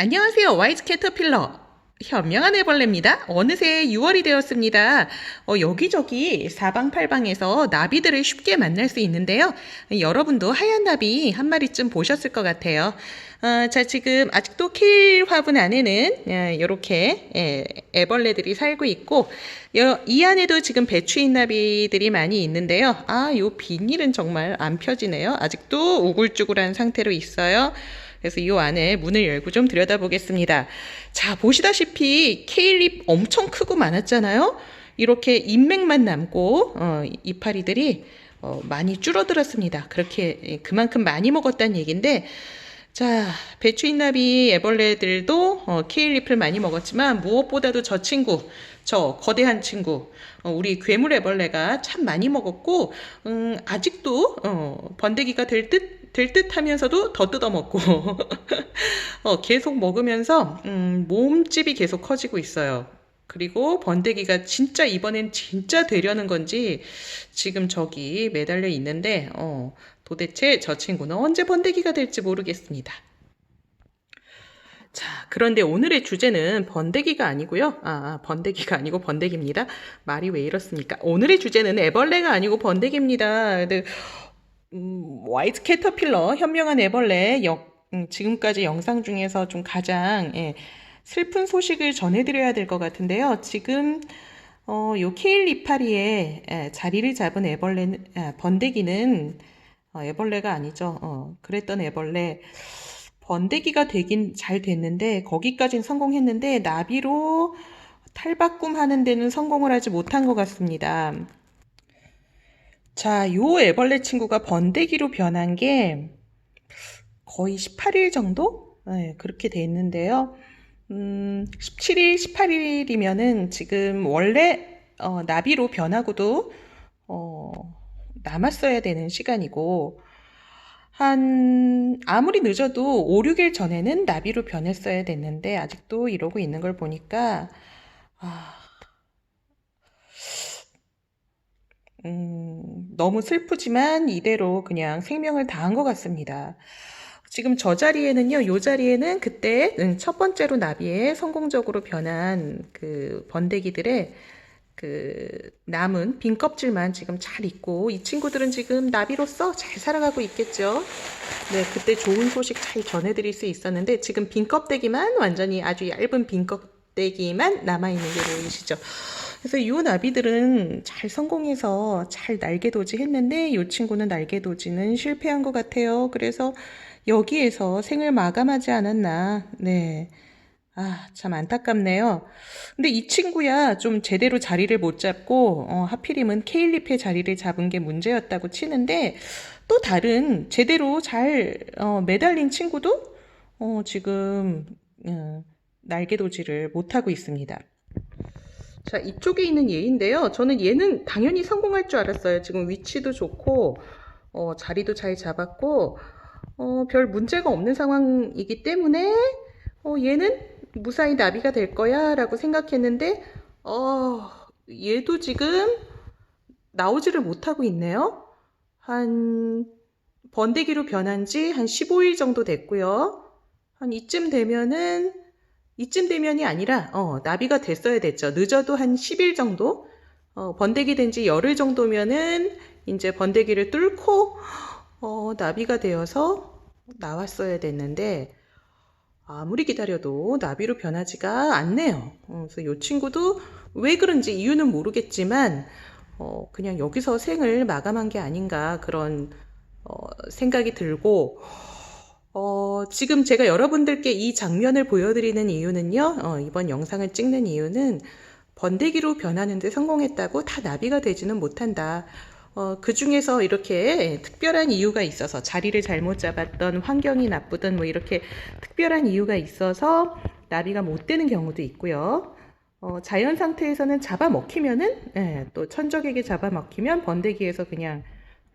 안녕하세요. 와이즈 캐터필러. 현명한 애벌레입니다. 어느새 6월이 되었습니다. 어, 여기저기 사방팔방에서 나비들을 쉽게 만날 수 있는데요. 여러분도 하얀 나비 한 마리쯤 보셨을 것 같아요. 어, 자, 지금 아직도 케일 화분 안에는 이렇게 애벌레들이 살고 있고 여- 이 안에도 지금 배추인 나비들이 많이 있는데요. 아, 요 비닐은 정말 안 펴지네요. 아직도 우글쭈글한 상태로 있어요. 그래서 이 안에 문을 열고 좀 들여다보겠습니다. 자, 보시다시피 케일잎 엄청 크고 많았잖아요. 이렇게 인맥만 남고 어, 이파리들이 어, 많이 줄어들었습니다. 그렇게 예, 그만큼 많이 먹었다는 얘긴데 자, 배추인나비 애벌레들도 어, 케일잎을 많이 먹었지만 무엇보다도 저 친구, 저 거대한 친구, 어, 우리 괴물 애벌레가 참 많이 먹었고, 음, 아직도 어, 번데기가 될 듯, 될 듯 하면서도 더 뜯어먹고, 어, 계속 먹으면서 음, 몸집이 계속 커지고 있어요. 그리고 번데기가 진짜 이번엔 진짜 되려는 건지 지금 저기 매달려 있는데 어, 도대체 저 친구는 언제 번데기가 될지 모르겠습니다. 자, 그런데 오늘의 주제는 번데기가 아니고요. 아, 아, 번데기가 아니고 번데기입니다. 말이 왜 이렇습니까? 오늘의 주제는 애벌레가 아니고 번데기입니다. 근데, 음, 화이트 캐터필러, 현명한 애벌레, 영- 음, 지금까지 영상 중에서 좀 가장 예, 슬픈 소식을 전해드려야 될 것 같은데요. 지금 어, 요 케일 이파리에 에, 자리를 잡은 애벌레는 아, 번데기는 어, 애벌레가 아니죠. 어, 그랬던 애벌레 번데기가 되긴 잘 됐는데 거기까진 성공했는데 나비로 탈바꿈 하는 데는 성공을 하지 못한 것 같습니다. 자, 요 애벌레 친구가 번데기로 변한 게 거의 18일 정도? 네, 그렇게 돼 있는데요. 음, 17일, 18일이면은 지금 원래 어, 나비로 변하고도 어, 남았어야 되는 시간이고 한 아무리 늦어도 5, 6일 전에는 나비로 변했어야 됐는데 아직도 이러고 있는 걸 보니까 아, 너무 슬프지만 이대로 그냥 생명을 다한 것 같습니다. 지금 저 자리에는요, 요 자리에는 그때 음, 첫 번째로 나비에 성공적으로 변한 그 번데기들의 그 남은 빈 껍질만 지금 잘 있고 이 친구들은 지금 나비로서 잘 살아가고 있겠죠. 네, 그때 좋은 소식 잘 전해드릴 수 있었는데 지금 빈 껍데기만 완전히 아주 얇은 빈 껍데기만 남아 있는 게 보이시죠. 그래서 이 나비들은 잘 성공해서 잘 날개도지 했는데 이 친구는 날개도지는 실패한 것 같아요. 그래서 여기에서 생을 마감하지 않았나. 네. 아, 참 안타깝네요. 근데 이 친구야 좀 제대로 자리를 못 잡고 어, 하필이면 케일리프의 자리를 잡은 게 문제였다고 치는데 또 다른 제대로 잘 어, 매달린 친구도 어, 지금 어, 날개도지를 못하고 있습니다. 자, 이쪽에 있는 얘인데요. 저는 얘는 당연히 성공할 줄 알았어요. 지금 위치도 좋고 어, 자리도 잘 잡았고 어, 별 문제가 없는 상황이기 때문에 어, 얘는 무사히 나비가 될 거야 라고 생각했는데 어, 얘도 지금 나오지를 못하고 있네요. 한 번데기로 변한 지 한 15일 정도 됐고요. 한 이쯤 되면은 이쯤 되면이 아니라 어, 나비가 됐어야 됐죠. 늦어도 한 10일 정도 어, 번데기 된 지 열흘 정도면은 이제 번데기를 뚫고 어, 나비가 되어서 나왔어야 됐는데 아무리 기다려도 나비로 변하지가 않네요. 어, 그래서 이 친구도 왜 그런지 이유는 모르겠지만 어, 그냥 여기서 생을 마감한 게 아닌가 그런 어, 생각이 들고 어, 지금 제가 여러분들께 이 장면을 보여드리는 이유는요. 어, 이번 영상을 찍는 이유는 번데기로 변하는데 성공했다고 다 나비가 되지는 못한다. 어, 그 중에서 이렇게 특별한 이유가 있어서 자리를 잘못 잡았던 환경이 나쁘든 뭐 이렇게 특별한 이유가 있어서 나비가 못 되는 경우도 있고요. 어, 자연 상태에서는 잡아먹히면은 예, 또 천적에게 잡아먹히면 번데기에서 그냥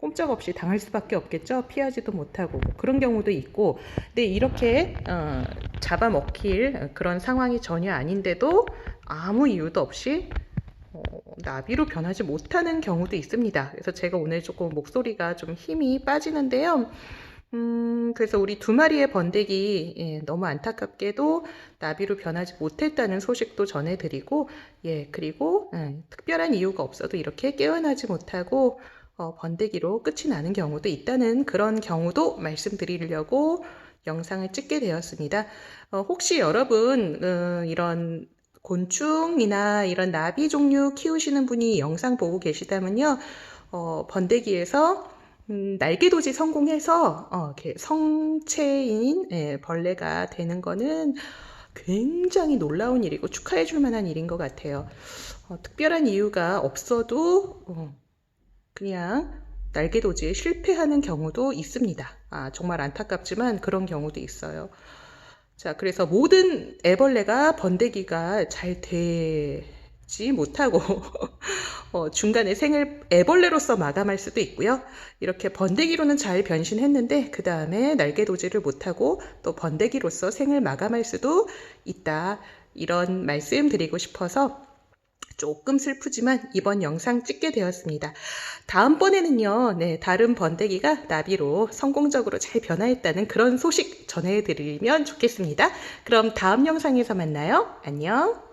꼼짝없이 당할 수밖에 없겠죠. 피하지도 못하고 뭐 그런 경우도 있고, 근데 이렇게 어, 잡아먹힐 그런 상황이 전혀 아닌데도 아무 이유도 없이 어, 나비로 변하지 못하는 경우도 있습니다. 그래서 제가 오늘 조금 목소리가 좀 힘이 빠지는데요. 음, 그래서 우리 두 마리의 번데기, 예, 너무 안타깝게도 나비로 변하지 못했다는 소식도 전해드리고, 예, 그리고, 예, 특별한 이유가 없어도 이렇게 깨어나지 못하고, 어, 번데기로 끝이 나는 경우도 있다는 그런 경우도 말씀드리려고 영상을 찍게 되었습니다. 어, 혹시 여러분, 어, 이런 곤충이나 이런 나비 종류 키우시는 분이 영상 보고 계시다면요, 어, 번데기에서 음, 날개도지 성공해서 어, 성체인 예, 벌레가 되는 거는 굉장히 놀라운 일이고 축하해 줄 만한 일인 것 같아요. 어, 특별한 이유가 없어도 어, 그냥 날개 도지에 실패하는 경우도 있습니다. 아, 정말 안타깝지만 그런 경우도 있어요. 자, 그래서 모든 애벌레가 번데기가 잘 되지 못하고 어, 중간에 생을 애벌레로서 마감할 수도 있고요. 이렇게 번데기로는 잘 변신했는데 그 다음에 날개 도지를 못하고 또 번데기로서 생을 마감할 수도 있다. 이런 말씀 드리고 싶어서 조금 슬프지만 이번 영상 찍게 되었습니다. 다음번에는요, 네, 다른 번데기가 나비로 성공적으로 잘 변화했다는 그런 소식 전해드리면 좋겠습니다. 그럼 다음 영상에서 만나요. 안녕.